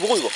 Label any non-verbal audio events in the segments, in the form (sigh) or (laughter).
와 뭐고 이거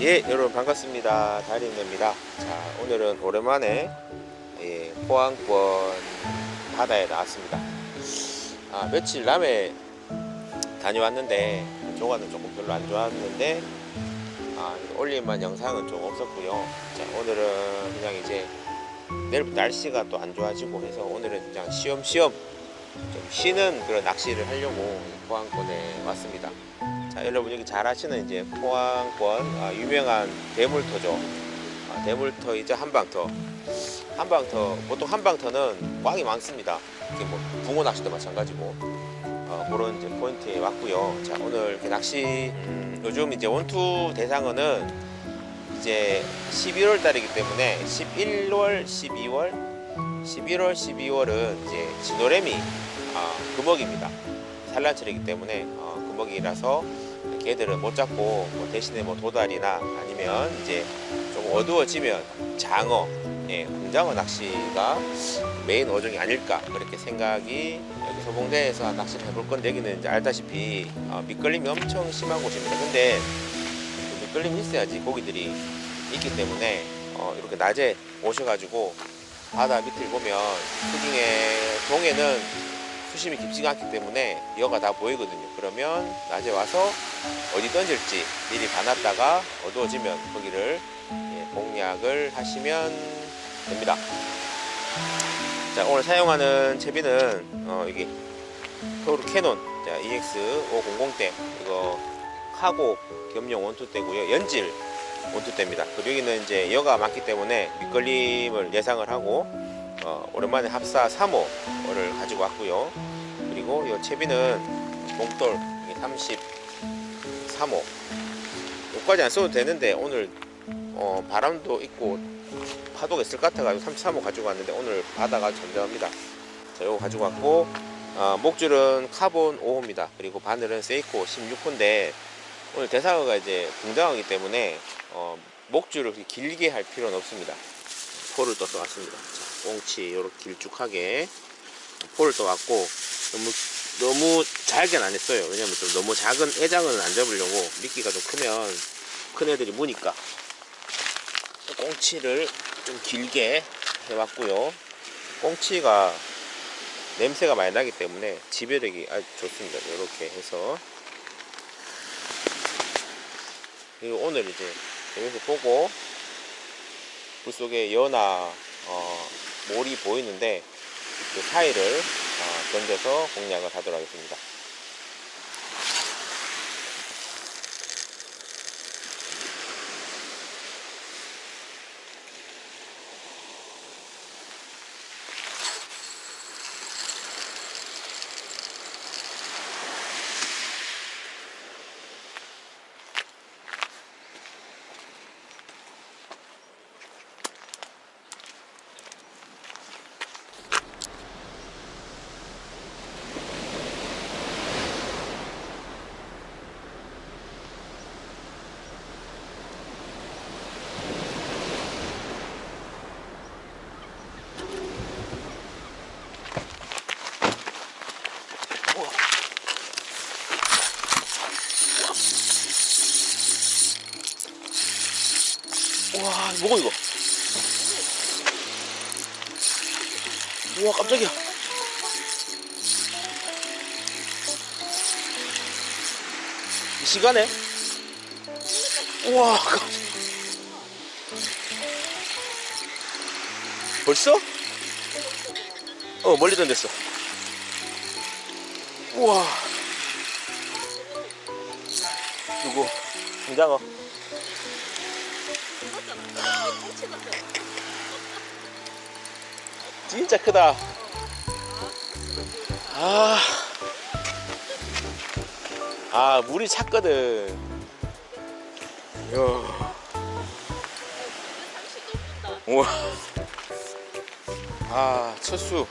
예, 여러분 반갑습니다. 다림입니다. 자, 오늘은 오랜만에 예, 포항권 바다에 나왔습니다. 아, 며칠 남에 다녀왔는데 조과는 조금 별로 안 좋았는데 아, 올릴만 영상은 좀 없었고요. 자, 오늘은 그냥 이제 내일부터 날씨가 또 안 좋아지고 해서 오늘은 그냥 쉬엄쉬엄 좀 쉬는 그런 낚시를 하려고 포항권에 왔습니다. 자, 여러분 여기 잘 아시는 이제 포항권 아, 유명한 대물터죠. 아, 대물터이자 한방터. 한방터 보통 한방터는 꽝이 많습니다. 이렇게 뭐 붕어 낚시도 마찬가지고 어, 그런 이제 포인트에 왔고요. 자 오늘 이렇게 낚시 음, 요즘 이제 원투 대상어는 이제 11월 달이기 때문에 11월, 12월, 11월, 12월은 이제 진노래미 아, 금어기입니다. 산란철이기 때문에 어, 금어기라서 걔들은 못 잡고 뭐 대신에 뭐 도다리나 아니면 이제 좀 어두워지면 장어, 예, 금장어 낚시가 메인 어종이 아닐까 그렇게 생각이 여기 소봉대에서 낚시를 해볼 건데 여기는 이제 알다시피 어, 미끌림이 엄청 심한 곳입니다. 근데 그 미끌림이 있어야지 고기들이 있기 때문에 어, 이렇게 낮에 오셔가지고 바다 밑을 보면 수중에 동해는 수심이 깊지가 않기 때문에 여가 다 보이거든요. 그러면 낮에 와서 어디 던질지 미리 봐놨다가 어두워지면 거기를 예, 공략을 하시면 됩니다. 자 오늘 사용하는 채비는 어, 여기 토르 캐논 자, EX500대 이거 카고 겸용 원투대고요. 연질 원투대입니다. 그리고 여기는 이제 여가 많기 때문에 밑걸림을 예상을 하고 어, 오랜만에 합사 3호를 가지고 왔고요. 그리고 이 채비는 몽돌 33호 여기까지 안 써도 되는데 오늘 어, 바람도 있고 파도가 있을 것 같아가지고 33호 가지고 왔는데 오늘 바다가 잠잠합니다. 자, 이거 가지고 왔고 어, 목줄은 카본 5호입니다. 그리고 바늘은 세이코 16호인데 오늘 대상어가 이제 붕장어이기 때문에 어, 목줄을 그렇게 길게 할 필요는 없습니다. 포를 떠서 왔습니다. 자, 꽁치 이렇게 길쭉하게 포를 떠왔고 너무 너무 잘게는 안 했어요. 왜냐면 좀 너무 작은 애장어는 안 잡으려고 미끼가 좀 크면 큰 애들이 무니까 꽁치를 좀 길게 해왔고요. 꽁치가 냄새가 많이 나기 때문에 지배력이 아주 좋습니다. 이렇게 해서 그리고 오늘 이제 여기서 보고 물 속에 연화 어, 몰이 보이는데 그 사이를 어, 던져서 공략을 하도록 하겠습니다. 와, 뭐고 이거? 우와, 깜짝이야. 이 시간에? 우와, 벌써? 어, 멀리 던졌어. 우와. 누구? 장장어. (laughs) 진짜 크다. 아. 아, 물이 찼거든. 이야. 우와. 아, 첫수.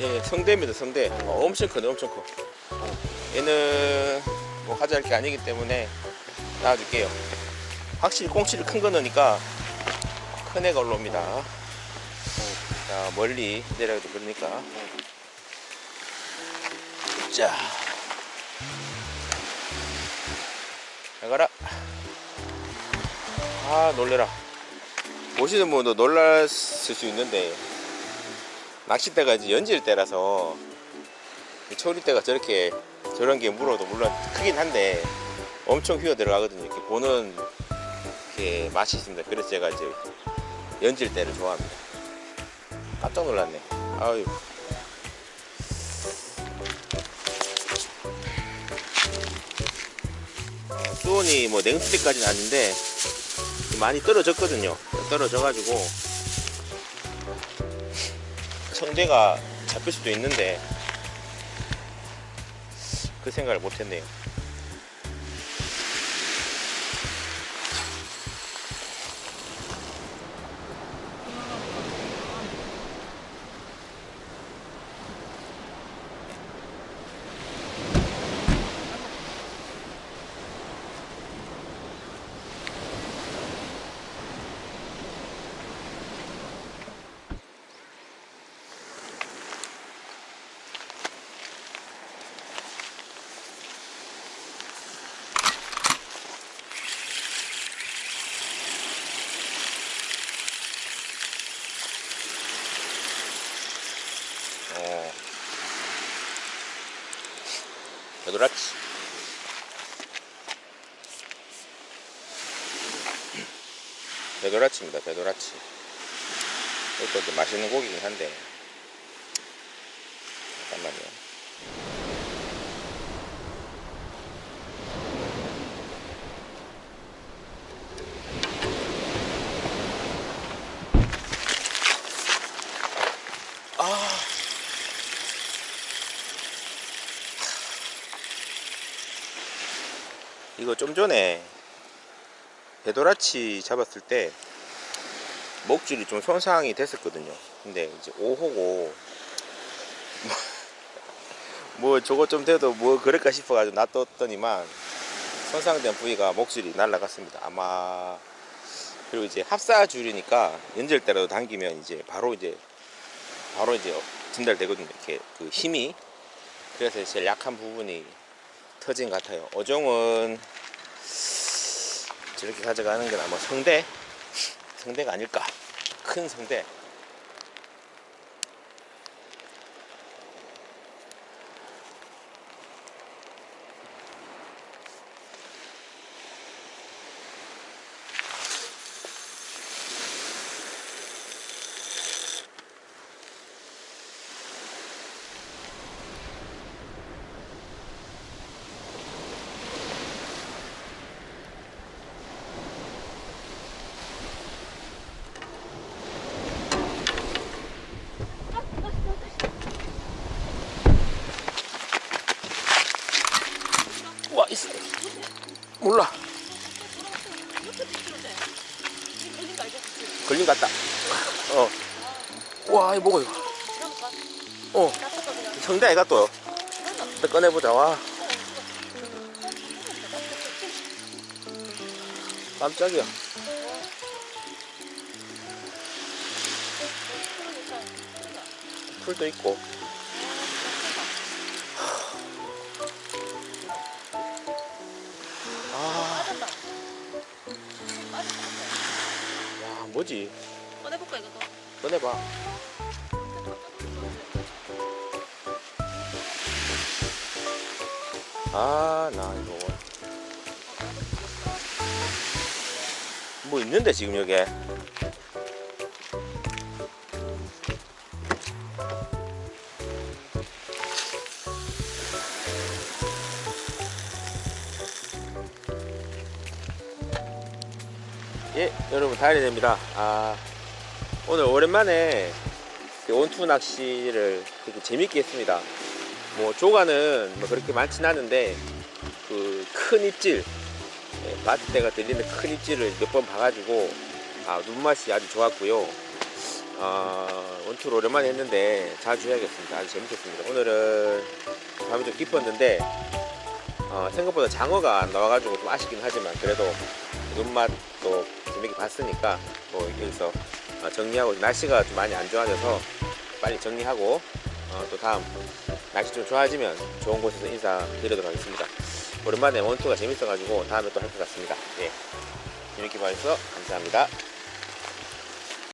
예, 성대입니다, 성대. 어, 엄청 크네, 엄청 커. 얘는 뭐 가져갈 게 아니기 때문에 놔줄게요. 확실히 꽁치를 큰 거 넣으니까 큰 애가 올라옵니다. 자, 멀리 내려가도 그러니까. 자. 잘 가라. 아, 놀래라. 보시는 분도 놀랐을 수 있는데, 낚싯대가 이제 연질 때라서, 초리대가 저렇게, 저런 게 물어도 물론 크긴 한데, 엄청 휘어 들어가거든요. 이렇게 보는 게 맛이 있습니다. 그래서 제가 이제 연질 때를 좋아합니다. 깜짝 놀랐네. 아유. 수온이 뭐 냉수대까지는 아닌데 많이 떨어졌거든요. 떨어져가지고 성대가 잡힐 수도 있는데 그 생각을 못했네요. 배도라치. 배도라치입니다, 배도라치. 이것도 좀 맛있는 고기긴 한데. 잠깐만요. 이거 좀 전에 배도라치 잡았을 때 목줄이 좀 손상이 됐었거든요. 근데 이제 5호고 뭐 저거 좀 돼도 뭐 그럴까 싶어가지고 놔뒀더니만 손상된 부위가 목줄이 날라갔습니다. 아마 그리고 이제 합사줄이니까 연절대라도 당기면 이제 바로 이제 바로 이제 전달되거든요. 이렇게 그 힘이 그래서 제일 약한 부분이 터진 것 같아요. 어종은 저렇게 가져가는 건 아마 성대? 성대가 아닐까? 큰 성대. 와, 이거 뭐고, 이거. 어. 성대 아이가 또. 또 꺼내보자, 와. 깜짝이야. 풀도 있고. 아, 야, 뭐지? 꺼내볼까 이거 더? 꺼내봐. 아, 나 이거. 뭐. 뭐 있는데, 지금 여기에. 예, 여러분, 다이리 됩니다. 아, 오늘 오랜만에 그 온투 낚시를 되게 재밌게 했습니다. 뭐 조가는 뭐 그렇게 많진 않은데 그 큰 입질, 예, 바트대가 들리는 큰 입질을 몇 번 봐가지고 아, 눈맛이 아주 좋았고요. 아, 원투를 오랜만에 했는데 자주 해야겠습니다. 아주 재밌겠습니다. 오늘은 밤이 좀 깊었는데 어, 생각보다 장어가 안 나와가지고 좀 아쉽긴 하지만 그래도 눈맛도 재밌게 봤으니까 뭐 여기서 어, 정리하고 날씨가 좀 많이 안 좋아져서 빨리 정리하고 어, 또 다음 날씨 좀 좋아지면 좋은 곳에서 인사드리도록 하겠습니다. 오랜만에 원투가 재밌어가지고 다음에 또 할 것 같습니다. 예. 재밌게 봐주셔서 감사합니다.